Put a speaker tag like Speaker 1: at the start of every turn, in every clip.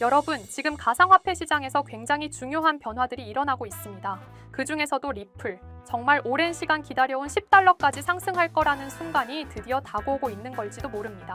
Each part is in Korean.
Speaker 1: 여러분, 지금 가상화폐 시장에서 굉장히 중요한 변화들이 일어나고 있습니다. 그 중에서도 리플, 정말 오랜 시간 기다려온 10달러까지 상승할 거라는 순간이 드디어 다가오고 있는 걸지도 모릅니다.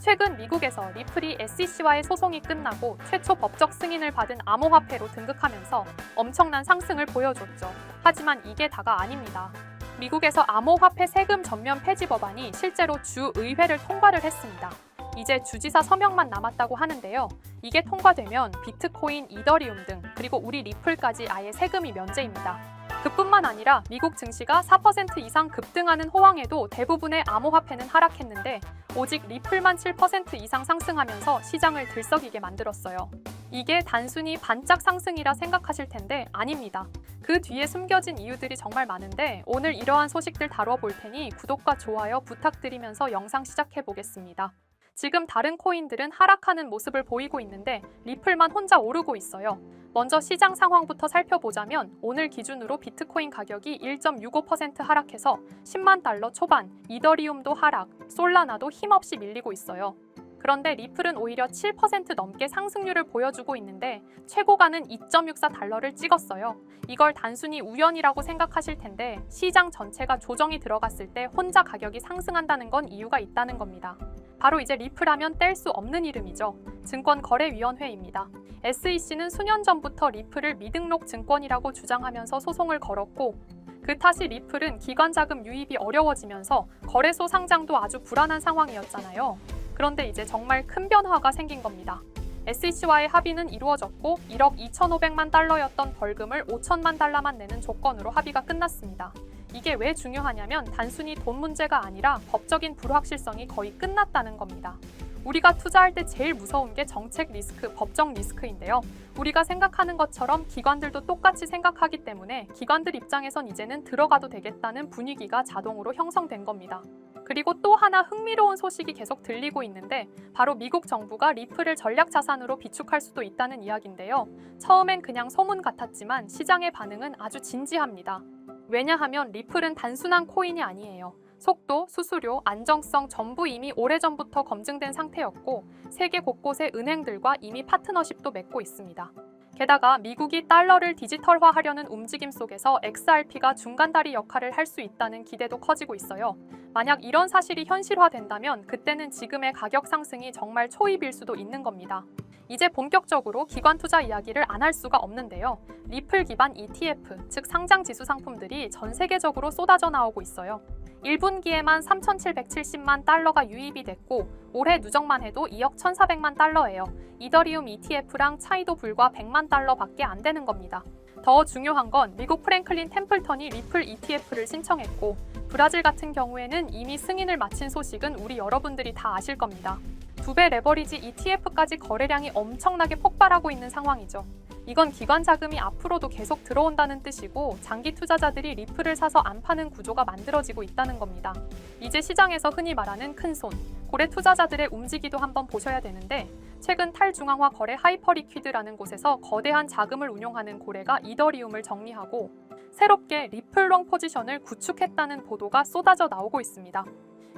Speaker 1: 최근 미국에서 리플이 SEC와의 소송이 끝나고 최초 법적 승인을 받은 암호화폐로 등극하면서 엄청난 상승을 보여줬죠. 하지만 이게 다가 아닙니다. 미국에서 암호화폐 세금 전면 폐지 법안이 실제로 주 의회를 통과를 했습니다. 이제 주지사 서명만 남았다고 하는데요. 이게 통과되면 비트코인, 이더리움 등 그리고 우리 리플까지 아예 세금이 면제입니다. 그뿐만 아니라 미국 증시가 4% 이상 급등하는 호황에도 대부분의 암호화폐는 하락했는데 오직 리플만 7% 이상 상승하면서 시장을 들썩이게 만들었어요. 이게 단순히 반짝 상승이라 생각하실 텐데 아닙니다. 그 뒤에 숨겨진 이유들이 정말 많은데 오늘 이러한 소식들 다뤄 볼 테니 구독과 좋아요 부탁드리면서 영상 시작해 보겠습니다. 지금 다른 코인들은 하락하는 모습을 보이고 있는데 리플만 혼자 오르고 있어요. 먼저 시장 상황부터 살펴보자면 오늘 기준으로 비트코인 가격이 1.65% 하락해서 10만 달러 초반, 이더리움도 하락, 솔라나도 힘없이 밀리고 있어요. 그런데 리플은 오히려 7% 넘게 상승률을 보여주고 있는데 최고가는 2.64달러를 찍었어요. 이걸 단순히 우연이라고 생각하실 텐데 시장 전체가 조정이 들어갔을 때 혼자 가격이 상승한다는 건 이유가 있다는 겁니다. 바로 이제 리플하면 뗄 수 없는 이름이죠. 증권거래위원회입니다. SEC는 수년 전부터 리플을 미등록 증권이라고 주장하면서 소송을 걸었고 그 탓이 리플은 기관 자금 유입이 어려워지면서 거래소 상장도 아주 불안한 상황이었잖아요. 그런데 이제 정말 큰 변화가 생긴 겁니다. SEC와의 합의는 이루어졌고 1억 2,500만 달러였던 벌금을 5천만 달러만 내는 조건으로 합의가 끝났습니다. 이게 왜 중요하냐면 단순히 돈 문제가 아니라 법적인 불확실성이 거의 끝났다는 겁니다. 우리가 투자할 때 제일 무서운 게 정책 리스크, 법적 리스크인데요. 우리가 생각하는 것처럼 기관들도 똑같이 생각하기 때문에 기관들 입장에선 이제는 들어가도 되겠다는 분위기가 자동으로 형성된 겁니다. 그리고 또 하나 흥미로운 소식이 계속 들리고 있는데 바로 미국 정부가 리플을 전략 자산으로 비축할 수도 있다는 이야기인데요. 처음엔 그냥 소문 같았지만 시장의 반응은 아주 진지합니다. 왜냐하면 리플은 단순한 코인이 아니에요. 속도, 수수료, 안정성 전부 이미 오래전부터 검증된 상태였고 세계 곳곳의 은행들과 이미 파트너십도 맺고 있습니다. 게다가 미국이 달러를 디지털화하려는 움직임 속에서 XRP가 중간다리 역할을 할 수 있다는 기대도 커지고 있어요. 만약 이런 사실이 현실화된다면 그때는 지금의 가격 상승이 정말 초입일 수도 있는 겁니다. 이제 본격적으로 기관 투자 이야기를 안 할 수가 없는데요. 리플 기반 ETF, 즉 상장 지수 상품들이 전 세계적으로 쏟아져 나오고 있어요. 1분기에만 3,770만 달러가 유입이 됐고 올해 누적만 해도 2억 1,400만 달러예요. 이더리움 ETF랑 차이도 불과 100만 달러밖에 안 되는 겁니다. 더 중요한 건 미국 프랭클린 템플턴이 리플 ETF를 신청했고 브라질 같은 경우에는 이미 승인을 마친 소식은 우리 여러분들이 다 아실 겁니다. 두 배 레버리지 ETF까지 거래량이 엄청나게 폭발하고 있는 상황이죠. 이건 기관 자금이 앞으로도 계속 들어온다는 뜻이고 장기 투자자들이 리플을 사서 안 파는 구조가 만들어지고 있다는 겁니다. 이제 시장에서 흔히 말하는 큰 손, 고래 투자자들의 움직이도 한번 보셔야 되는데 최근 탈중앙화 거래 하이퍼리퀴드라는 곳에서 거대한 자금을 운용하는 고래가 이더리움을 정리하고 새롭게 리플롱 포지션을 구축했다는 보도가 쏟아져 나오고 있습니다.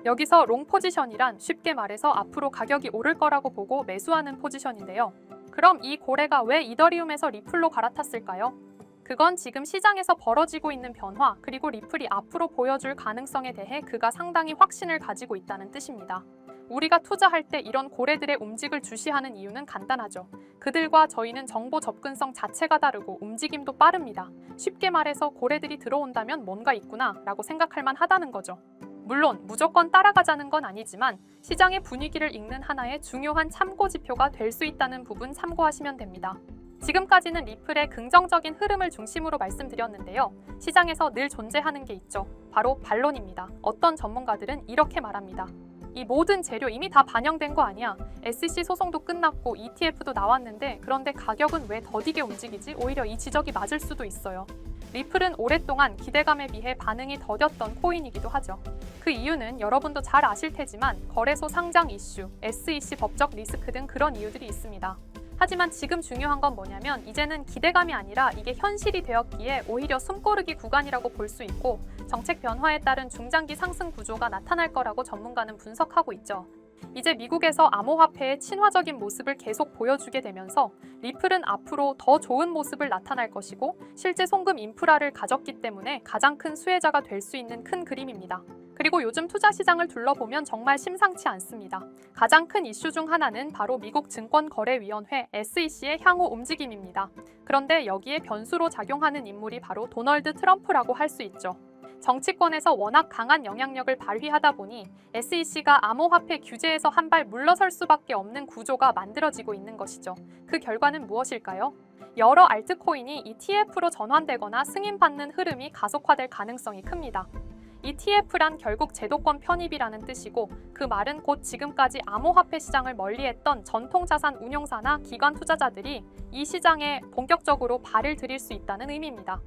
Speaker 1: 여기서 롱 포지션이란 쉽게 말해서 앞으로 가격이 오를 거라고 보고 매수하는 포지션인데요. 그럼 이 고래가 왜 이더리움에서 리플로 갈아탔을까요? 그건 지금 시장에서 벌어지고 있는 변화, 그리고 리플이 앞으로 보여줄 가능성에 대해 그가 상당히 확신을 가지고 있다는 뜻입니다. 우리가 투자할 때 이런 고래들의 움직을 주시하는 이유는 간단하죠. 그들과 저희는 정보 접근성 자체가 다르고 움직임도 빠릅니다. 쉽게 말해서 고래들이 들어온다면 뭔가 있구나 라고 생각할 만 하다는 거죠. 물론 무조건 따라가자는 건 아니지만 시장의 분위기를 읽는 하나의 중요한 참고 지표가 될 수 있다는 부분 참고하시면 됩니다. 지금까지는 리플의 긍정적인 흐름을 중심으로 말씀드렸는데요. 시장에서 늘 존재하는 게 있죠. 바로 반론입니다. 어떤 전문가들은 이렇게 말합니다. 이 모든 재료 이미 다 반영된 거 아니야. SEC 소송도 끝났고 ETF도 나왔는데 그런데 가격은 왜 더디게 움직이지? 오히려 이 지적이 맞을 수도 있어요. 리플은 오랫동안 기대감에 비해 반응이 더뎠던 코인이기도 하죠. 그 이유는 여러분도 잘 아실 테지만 거래소 상장 이슈, SEC 법적 리스크 등 그런 이유들이 있습니다. 하지만 지금 중요한 건 뭐냐면 이제는 기대감이 아니라 이게 현실이 되었기에 오히려 숨고르기 구간이라고 볼 수 있고 정책 변화에 따른 중장기 상승 구조가 나타날 거라고 전문가는 분석하고 있죠. 이제 미국에서 암호화폐의 친화적인 모습을 계속 보여주게 되면서 리플은 앞으로 더 좋은 모습을 나타날 것이고 실제 송금 인프라를 가졌기 때문에 가장 큰 수혜자가 될 수 있는 큰 그림입니다. 그리고 요즘 투자 시장을 둘러보면 정말 심상치 않습니다. 가장 큰 이슈 중 하나는 바로 미국 증권거래위원회 SEC의 향후 움직임입니다. 그런데 여기에 변수로 작용하는 인물이 바로 도널드 트럼프라고 할 수 있죠. 정치권에서 워낙 강한 영향력을 발휘하다 보니 SEC가 암호화폐 규제에서 한 발 물러설 수밖에 없는 구조가 만들어지고 있는 것이죠. 그 결과는 무엇일까요? 여러 알트코인이 ETF로 전환되거나 승인받는 흐름이 가속화될 가능성이 큽니다. ETF란 결국 제도권 편입이라는 뜻이고 그 말은 곧 지금까지 암호화폐 시장을 멀리했던 전통자산 운용사나 기관 투자자들이 이 시장에 본격적으로 발을 들일 수 있다는 의미입니다.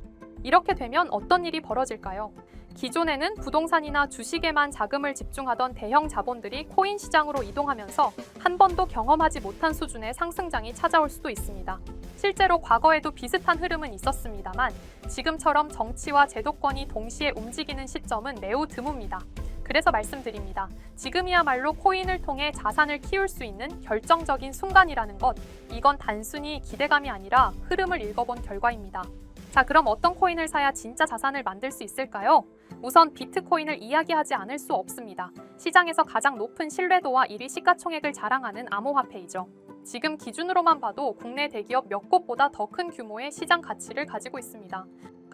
Speaker 1: 이렇게 되면 어떤 일이 벌어질까요? 기존에는 부동산이나 주식에만 자금을 집중하던 대형 자본들이 코인 시장으로 이동하면서 한 번도 경험하지 못한 수준의 상승장이 찾아올 수도 있습니다. 실제로 과거에도 비슷한 흐름은 있었습니다만 지금처럼 정치와 제도권이 동시에 움직이는 시점은 매우 드뭅니다. 그래서 말씀드립니다. 지금이야말로 코인을 통해 자산을 키울 수 있는 결정적인 순간이라는 것. 이건 단순히 기대감이 아니라 흐름을 읽어본 결과입니다. 자, 그럼 어떤 코인을 사야 진짜 자산을 만들 수 있을까요? 우선 비트코인을 이야기하지 않을 수 없습니다. 시장에서 가장 높은 신뢰도와 1위 시가총액을 자랑하는 암호화폐이죠. 지금 기준으로만 봐도 국내 대기업 몇 곳보다 더 큰 규모의 시장 가치를 가지고 있습니다.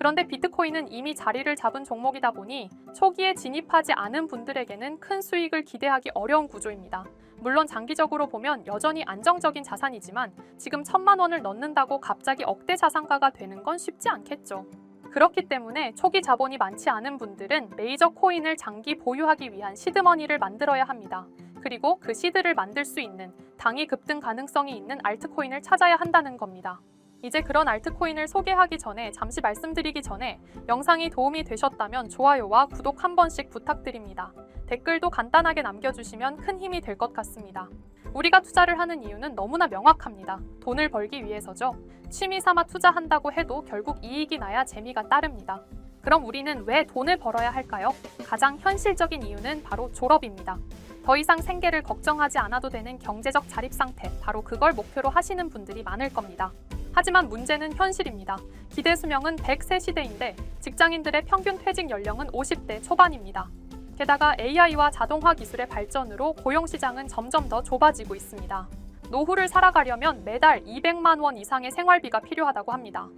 Speaker 1: 그런데 비트코인은 이미 자리를 잡은 종목이다 보니 초기에 진입하지 않은 분들에게는 큰 수익을 기대하기 어려운 구조입니다. 물론 장기적으로 보면 여전히 안정적인 자산이지만 지금 천만 원을 넣는다고 갑자기 억대 자산가가 되는 건 쉽지 않겠죠. 그렇기 때문에 초기 자본이 많지 않은 분들은 메이저 코인을 장기 보유하기 위한 시드머니를 만들어야 합니다. 그리고 그 시드를 만들 수 있는 당이 급등 가능성이 있는 알트코인을 찾아야 한다는 겁니다. 이제 그런 알트코인을 소개하기 전에 잠시 말씀드리기 전에 영상이 도움이 되셨다면 좋아요와 구독 한 번씩 부탁드립니다. 댓글도 간단하게 남겨주시면 큰 힘이 될 것 같습니다. 우리가 투자를 하는 이유는 너무나 명확합니다. 돈을 벌기 위해서죠. 취미 삼아 투자한다고 해도 결국 이익이 나야 재미가 따릅니다. 그럼 우리는 왜 돈을 벌어야 할까요? 가장 현실적인 이유는 바로 졸업입니다. 더 이상 생계를 걱정하지 않아도 되는 경제적 자립 상태, 바로 그걸 목표로 하시는 분들이 많을 겁니다. 하지만 문제는 현실입니다. 기대 수명은 100세 시대인데 직장인들의 평균 퇴직 연령은 50대 초반입니다. 게다가 AI와 자동화 기술의 발전으로 고용 시장은 점점 더 좁아지고 있습니다. 노후를 살아가려면 매달 200만 원 이상의 생활비가 필요하다고 합니다.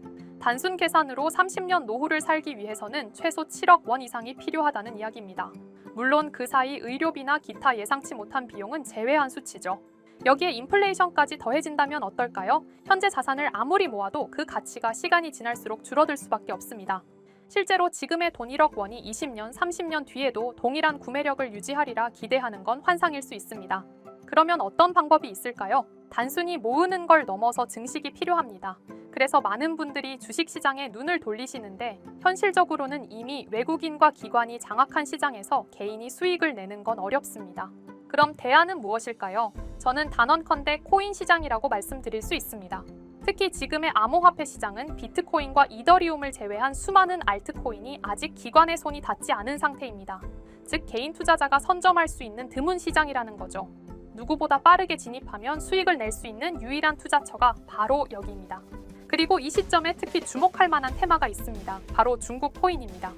Speaker 1: 단순 계산으로 30년 노후를 살기 위해서는 최소 7억 원 이상이 필요하다는 이야기입니다. 물론 그 사이 의료비나 기타 예상치 못한 비용은 제외한 수치죠. 여기에 인플레이션까지 더해진다면 어떨까요? 현재 자산을 아무리 모아도 그 가치가 시간이 지날수록 줄어들 수밖에 없습니다. 실제로 지금의 돈 1억 원이 20년, 30년 뒤에도 동일한 구매력을 유지하리라 기대하는 건 환상일 수 있습니다. 그러면 어떤 방법이 있을까요? 단순히 모으는 걸 넘어서 증식이 필요합니다. 그래서 많은 분들이 주식 시장에 눈을 돌리시는데 현실적으로는 이미 외국인과 기관이 장악한 시장에서 개인이 수익을 내는 건 어렵습니다. 그럼 대안은 무엇일까요? 저는 단언컨대 코인 시장이라고 말씀드릴 수 있습니다. 특히 지금의 암호화폐 시장은 비트코인과 이더리움을 제외한 수많은 알트코인이 아직 기관의 손이 닿지 않은 상태입니다. 즉 개인 투자자가 선점할 수 있는 드문 시장이라는 거죠. 누구보다 빠르게 진입하면 수익을 낼 수 있는 유일한 투자처가 바로 여기입니다. 그리고 이 시점에 특히 주목할 만한 테마가 있습니다. 바로 중국 코인입니다.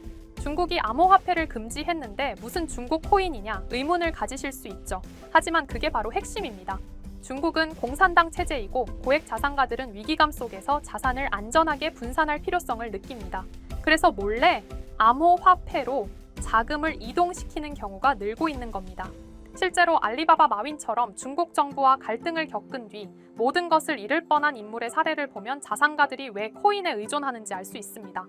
Speaker 1: 중국이 암호화폐를 금지했는데 무슨 중국 코인이냐 의문을 가지실 수 있죠. 하지만 그게 바로 핵심입니다. 중국은 공산당 체제이고 고액 자산가들은 위기감 속에서 자산을 안전하게 분산할 필요성을 느낍니다. 그래서 몰래 암호화폐로 자금을 이동시키는 경우가 늘고 있는 겁니다. 실제로 알리바바 마윈처럼 중국 정부와 갈등을 겪은 뒤 모든 것을 잃을 뻔한 인물의 사례를 보면 자산가들이 왜 코인에 의존하는지 알 수 있습니다.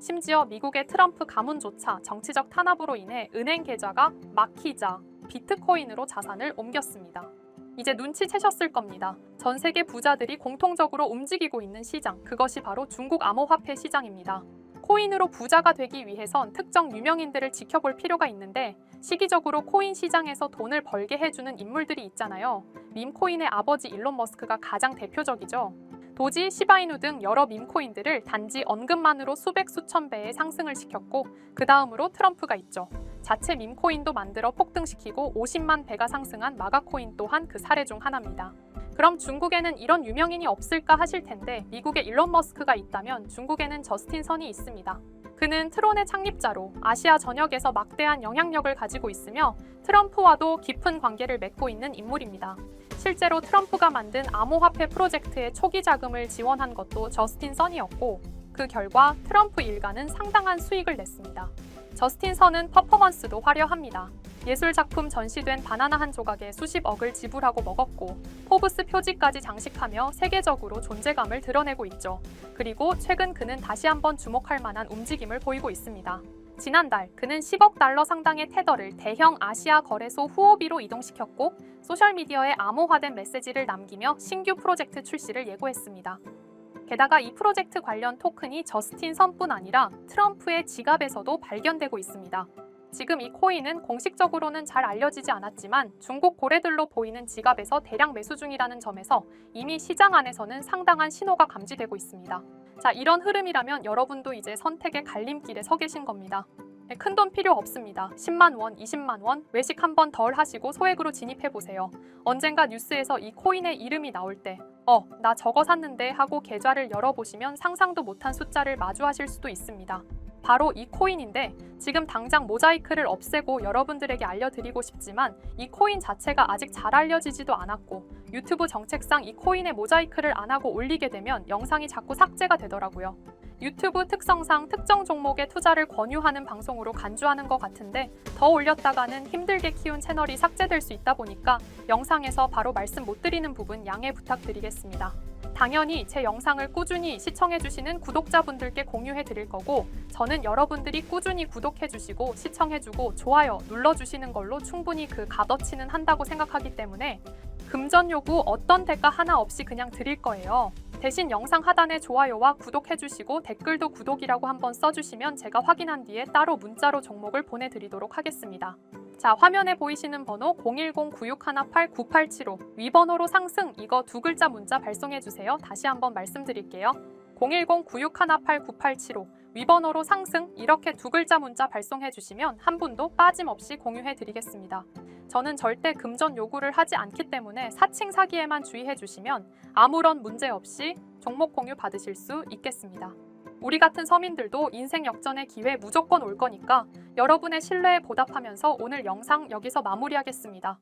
Speaker 1: 심지어 미국의 트럼프 가문조차 정치적 탄압으로 인해 은행 계좌가 막히자 비트코인으로 자산을 옮겼습니다. 이제 눈치채셨을 겁니다. 전 세계 부자들이 공통적으로 움직이고 있는 시장, 그것이 바로 중국 암호화폐 시장입니다. 코인으로 부자가 되기 위해선 특정 유명인들을 지켜볼 필요가 있는데 시기적으로 코인 시장에서 돈을 벌게 해주는 인물들이 있잖아요. 밈코인의 아버지 일론 머스크가 가장 대표적이죠. 도지, 시바이누 등 여러 밈코인들을 단지 언급만으로 수백 수천 배의 상승을 시켰고 그 다음으로 트럼프가 있죠. 자체 밈코인도 만들어 폭등시키고 50만 배가 상승한 마가코인 또한 그 사례 중 하나입니다. 그럼 중국에는 이런 유명인이 없을까 하실 텐데 미국에 일론 머스크가 있다면 중국에는 저스틴 선이 있습니다. 그는 트론의 창립자로 아시아 전역에서 막대한 영향력을 가지고 있으며 트럼프와도 깊은 관계를 맺고 있는 인물입니다. 실제로 트럼프가 만든 암호화폐 프로젝트의 초기 자금을 지원한 것도 저스틴 선이었고 그 결과 트럼프 일가는 상당한 수익을 냈습니다. 저스틴 선은 퍼포먼스도 화려합니다. 예술 작품 전시된 바나나 한 조각에 수십억을 지불하고 먹었고 포브스 표지까지 장식하며 세계적으로 존재감을 드러내고 있죠. 그리고 최근 그는 다시 한번 주목할 만한 움직임을 보이고 있습니다. 지난달 그는 10억 달러 상당의 테더를 대형 아시아 거래소 후오비로 이동시켰고 소셜미디어에 암호화된 메시지를 남기며 신규 프로젝트 출시를 예고했습니다. 게다가 이 프로젝트 관련 토큰이 저스틴 선뿐 아니라 트럼프의 지갑에서도 발견되고 있습니다. 지금 이 코인은 공식적으로는 잘 알려지지 않았지만 중국 고래들로 보이는 지갑에서 대량 매수 중이라는 점에서 이미 시장 안에서는 상당한 신호가 감지되고 있습니다. 자, 이런 흐름이라면 여러분도 이제 선택의 갈림길에 서 계신 겁니다. 네, 큰돈 필요 없습니다. 10만 원, 20만 원 외식 한 번 덜 하시고 소액으로 진입해 보세요. 언젠가 뉴스에서 이 코인의 이름이 나올 때, 어, 나 저거 샀는데 하고 계좌를 열어보시면 상상도 못한 숫자를 마주하실 수도 있습니다. 바로 이 코인인데 지금 당장 모자이크를 없애고 여러분들에게 알려드리고 싶지만 이 코인 자체가 아직 잘 알려지지도 않았고 유튜브 정책상 이 코인의 모자이크를 안 하고 올리게 되면 영상이 자꾸 삭제가 되더라고요. 유튜브 특성상 특정 종목에 투자를 권유하는 방송으로 간주하는 것 같은데 더 올렸다가는 힘들게 키운 채널이 삭제될 수 있다 보니까 영상에서 바로 말씀 못 드리는 부분 양해 부탁드리겠습니다. 당연히 제 영상을 꾸준히 시청해주시는 구독자분들께 공유해 드릴 거고 저는 여러분들이 꾸준히 구독해 주시고 시청해 주고 좋아요 눌러 주시는 걸로 충분히 그 값어치는 한다고 생각하기 때문에 금전 요구 어떤 대가 하나 없이 그냥 드릴 거예요. 대신 영상 하단에 좋아요와 구독해 주시고 댓글도 구독이라고 한번 써주시면 제가 확인한 뒤에 따로 문자로 종목을 보내드리도록 하겠습니다. 자, 화면에 보이시는 번호 010-9618-9875 위번호로 상승 이거 두 글자 문자 발송해 주세요. 다시 한번 말씀드릴게요. 010-9618-9875 위번호로 상승 이렇게 두 글자 문자 발송해 주시면 한 분도 빠짐없이 공유해 드리겠습니다. 저는 절대 금전 요구를 하지 않기 때문에 사칭 사기에만 주의해 주시면 아무런 문제 없이 종목 공유 받으실 수 있겠습니다. 우리 같은 서민들도 인생 역전의 기회 무조건 올 거니까 여러분의 신뢰에 보답하면서 오늘 영상 여기서 마무리하겠습니다.